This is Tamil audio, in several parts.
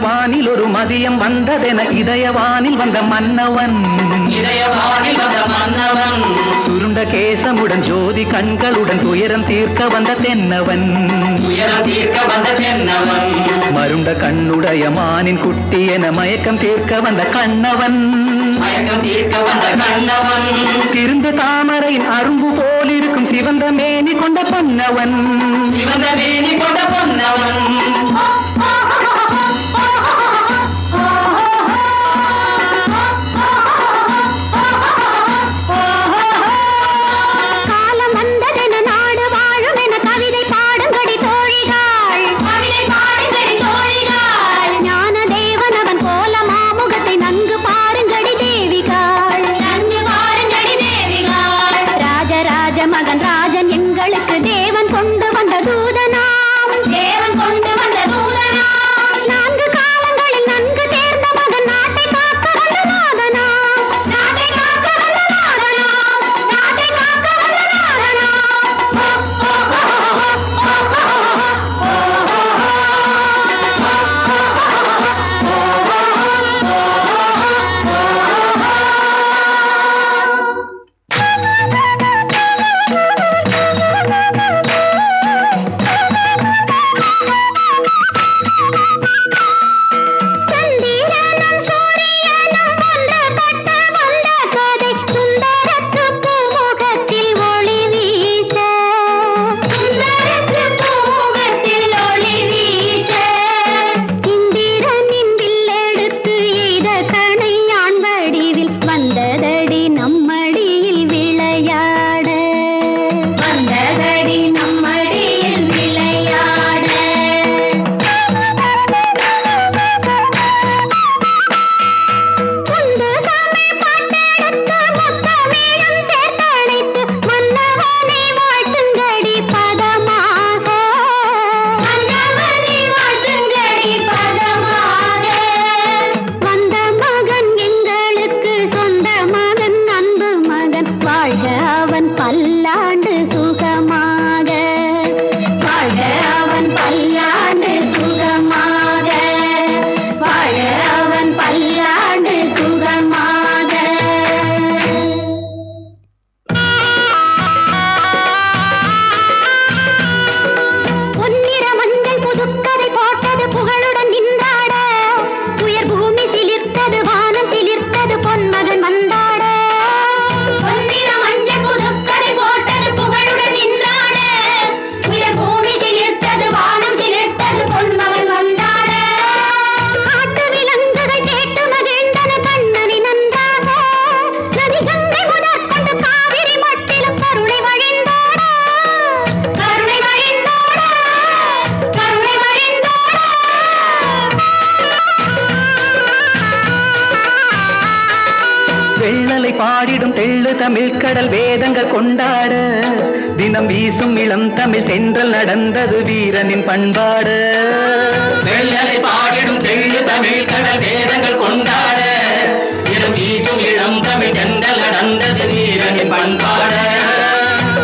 வானில் ஒரு மதியம் வந்ததென இதயவானில் வந்த மன்னவன். இதயவானில் வந்த மன்னவன். சுருண்ட கேசமுடன் ஜோதி கண்களுடன் துயரம் தீர்க்க வந்த தென்னவன். உயரம் தீர்க்க வந்த தென்னவன். மருண்ட கண்ணுடைய மானின் குட்டி என மயக்கம் தீர்க்க வந்த கண்ணவன். மயக்கம் வந்த கண்ணவன். திருந்து தாமரையின் அரும்பு போலிருக்கும் சிவந்த மேனி கொண்ட பொன்னவன். சிவந்த வேணி கொண்ட பொன்னவன். பாடிடும் தெள்ளு தமிழ் கடல் வேதங்கள் கொண்டாட. தினம் வீசும் இளம் தமிழ் தென்றல் நடந்தது வீரனின் பண்பாடு. வெள்ளலை பாடிடும் தெள்ளு தமிழ் கடல் வேதங்கள் கொண்டாட. இடம் வீசும் இளம் தமிழ் தென்றல் நடந்தது வீரனின் பண்பாட.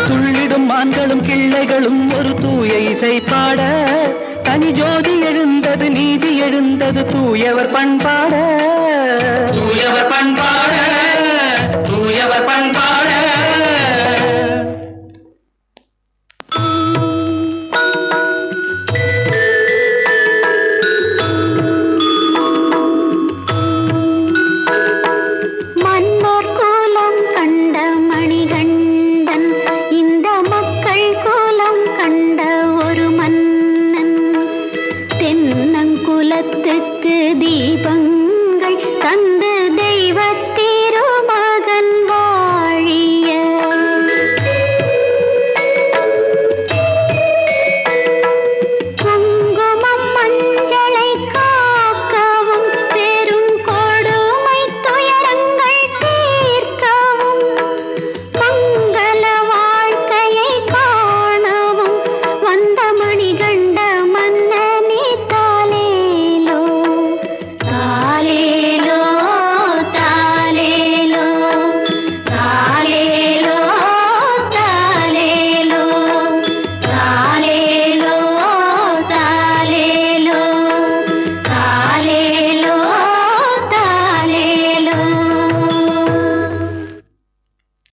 துள்ளிடும் மான்களும் கிள்ளைகளும் ஒரு தூய இசை பாட. தனி ஜோதி எழுந்தது நீதி எழுந்தது தூயவர் பண்பாட. தூயவர் பண்பாட. தீபங்க